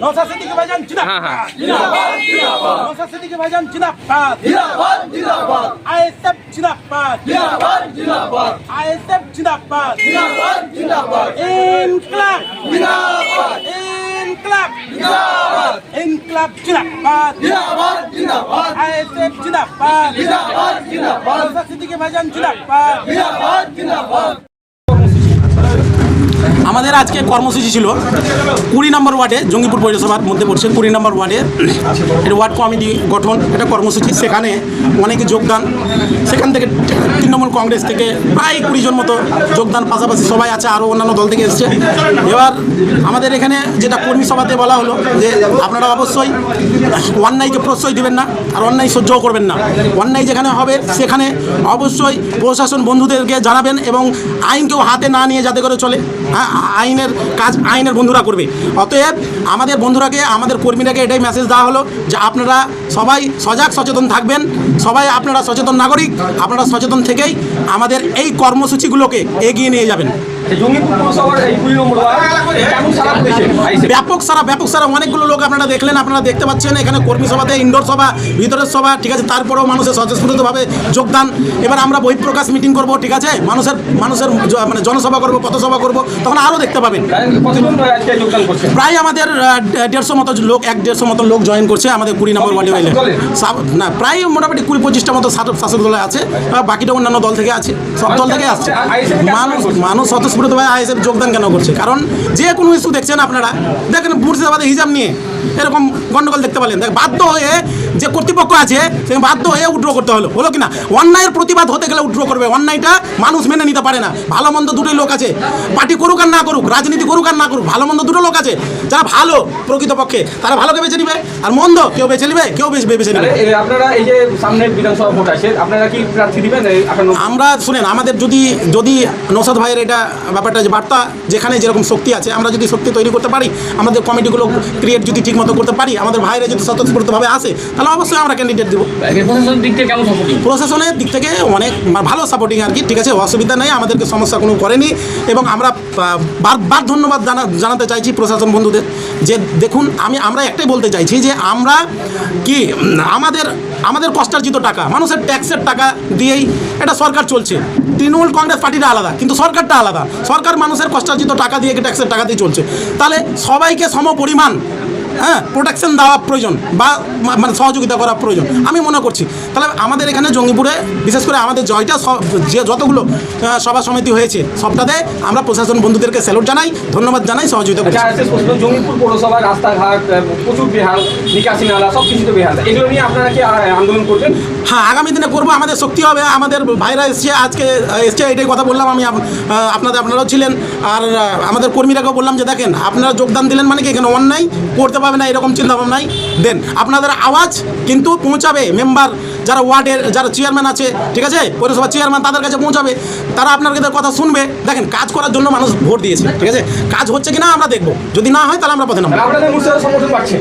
ভাইজান জিন্দাবাদ নওশাদ সিদ্দিকী ভাইজান জিন্দাবাদ আইএসএফ জিন্দাবাদ আইএসএফ জিন্দাবাদ ইনকলাব। ইনকলাব। ইনকলাব জিন্দাবাদ আইএসএফ জিন্দাবাদ নওশাদ সিদ্দিকী ভাইজান জিন্দাবাদ আমাদের আজকে কর্মসূচি ছিল কুড়ি নম্বর ওয়ার্ডে জঙ্গিপুর পৌরসভার মধ্যে পড়ছে কুড়ি নম্বর ওয়ার্ডে। এটা ওয়ার্ড কমিটি গঠন এটা কর্মসূচি। সেখানে অনেকে যোগদান। সেখান থেকে তৃণমূল কংগ্রেস থেকে প্রায় কুড়ি জন মতো যোগদান পাশাপাশি সবাই আছে আরও অন্যান্য দল থেকে এসছে। এবার আমাদের এখানে যেটা কর্মী সভাতে বলা হলো যে আপনারা অবশ্যই অন্যায়কে প্রশ্রয় দিবেন না আর অন্যায় সহ্যও করবেন না। অন্যায় যেখানে হবে সেখানে অবশ্যই প্রশাসন বন্ধুদেরকে জানাবেন এবং আইনকেও হাতে না নিয়ে যাতে করে চলে। হ্যাঁ, আইনের কাজ আইনের বন্ধুরা করবে। অতএব আমাদের বন্ধুরাকে আমাদের কর্মীরাকে এটাই মেসেজ দেওয়া হলো যে আপনারা সবাই সজাগ সচেতন থাকবেন। সবাই আপনারা সচেতন নাগরিক আপনারা সচেতন থেকেই আমাদের এই কর্মসূচিগুলোকে এগিয়ে নিয়ে যাবেন। ব্যাপক সারা ব্যাপক সারা অনেকগুলো লোক আপনারা দেখলেন আপনারা দেখতে পাচ্ছেন এখানে কর্মী সভাতে ইনডোর সভা ভিতরের সভা ঠিক আছে তারপরেও মানুষের স্বতঃস্ফূর্তভাবে যোগদান। এবার আমরা বহিঃপ্রকাশ মিটিং করব ঠিক আছে? মানুষের মানুষের মানে জনসভা করব পথসভা করব তখন আরও দেখতে পাবেন। প্রায় আমাদের দেড়শো মতো লোক এক দেড়শো মতো লোক জয়েন করছে আমাদের কুড়ি নম্বর ওয়ার্ডে হইলে না প্রায় মোটামুটি কুড়ি পঁচিশটা মতো শাসক দলে আছে বাকিটা অন্যান্য দল থেকে আছে সব দল থেকে আসছে মানুষ? মানুষ স্বতঃস্ফূর্তভাবে আইএসএফ যোগদান কেন করছে? কারণ যে কোনো ইস্যু দেখছেন আপনারা। দেখেন মুর্শিদাবাদে হিজাব নিয়ে এরকম গন্ডগোল দেখতে পেলেন দেখ বাধ্য হয়ে যে কর্তৃপক্ষ আছে সে বাধ্য হয়ে উড্র করতে হলো। হলো কিনা? অন্যায়ের প্রতিবাদ হতে গেলে উড্র করবে। অন্যায়টা মানুষ মেনে নিতে পারে না। ভালো মন্দ দুটোই লোক আছে। পার্টি করুক আর না করুক রাজনীতি করুক আর না করুক ভালো মন্দ দুটো লোক আছে। যারা ভালো প্রকৃতপক্ষে তারা ভালোকে বেছে নিবে? আর মন্দ কেউ বেছে নিবে? কেউ বেছে বেছে নিবে? আপনারা এই যে সামনে বিধানসভা ভোট আসে আপনারা কি প্রার্থী দিবেন? আমরা শুনেন আমাদের যদি যদি নৌসাদ ভাইয়ের এটা ব্যাপারটা যে বার্তা যেখানে যেরকম শক্তি আছে আমরা যদি শক্তি তৈরি করতে পারি আমাদের কমিটিগুলো ক্রিয়েট যদি ঠিকমতো করতে পারি আমাদের ভাইরা যদি স্বতঃস্ফূর্তভাবে আসে তাহলে অবশ্যই আমরা ক্যান্ডিডেট দেবো। প্রশাসনের দিক থেকে অনেক ভালো সাপোর্টিং আর কি ঠিক আছে অসুবিধা নেই আমাদেরকে সমস্যা কোনো করেনি এবং আমরা আহ, বার বার ধন্যবাদ জানা জানাতে চাইছি প্রশাসন বন্ধুদের যে দেখুন আমি আমরা একটাই বলতে চাইছি যে আমরা কি আমাদের আমাদের কষ্টার্জিত টাকা মানুষের ট্যাক্সের টাকা দিয়েই এটা সরকার চলছে। তৃণমূল কংগ্রেস পার্টিটা আলাদা কিন্তু সরকারটা আলাদা। সরকার মানুষের কষ্টার্জিত টাকা দিয়ে ট্যাক্সের টাকা দিয়ে চলছে। তাহলে সবাইকে সম পরিমাণ হ্যাঁ প্রোটেকশন দেওয়া প্রয়োজন বা মানে সহযোগিতা করা প্রয়োজন। আমি মনে করছি। তাহলে আমাদের এখানে জঙ্গিপুরে বিশেষ করে আমাদের জয়টা যে যতগুলো সভা সমিতি হয়েছে সবটাতে আমরা প্রশাসন বন্ধুদেরকে স্যালুট জানাই ধন্যবাদ জানাই সহযোগিতা করছি। আচ্ছা প্রশ্ন জঙ্গিপুর পৌরসভার রাস্তাঘাট প্রচুর বেহাল নিকাশি নালা সব কিছুতে বেহাল এগুলো নিয়ে আপনারা কি আন্দোলন করবেন? হ্যাঁ আগামী দিনে করব আমাদের শক্তি হবে আমাদের ভাইরা এসছে আজকে এসছে এটাই কথা বললাম আমি আপনাদের আপনারাও ছিলেন আর আমাদের কর্মীরাকেও বললাম যে দেখেন আপনারা যোগদান দিলেন মানে কি এখানে অন্যায় করতে পারবে না এরকম চিন্তা ভাবনাই দেন আপনাদের আওয়াজ কিন্তু পৌঁছাবে। মেম্বার যারা ওয়ার্ডের যারা চেয়ারম্যান আছে ঠিক আছে? পৌরসভা চেয়ারম্যান তাদের কাছে পৌঁছাবে। তারা আপনাদের কথা শুনবে। দেখেন কাজ করার জন্য মানুষ ভোট দিয়েছে ঠিক আছে? কাজ হচ্ছে কিনা আমরা দেখব। যদি না হয় তাহলে আমরা পথে নামবো।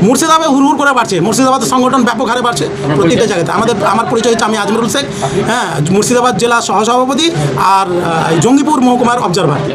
মুর্শিদাবাদ হুড় হুড় করে বাড়ছে। মুর্শিদাবাদের সংগঠন ব্যাপক হারে বাড়ছে প্রত্যেকটা জায়গাতে। আমাদের আমার পরিচয় হচ্ছে আমি আজমরুল শেখ। হ্যাঁ মুর্শিদাবাদ জেলা সহসভাপতি আর জঙ্গিপুর মহকুমার অবজারভার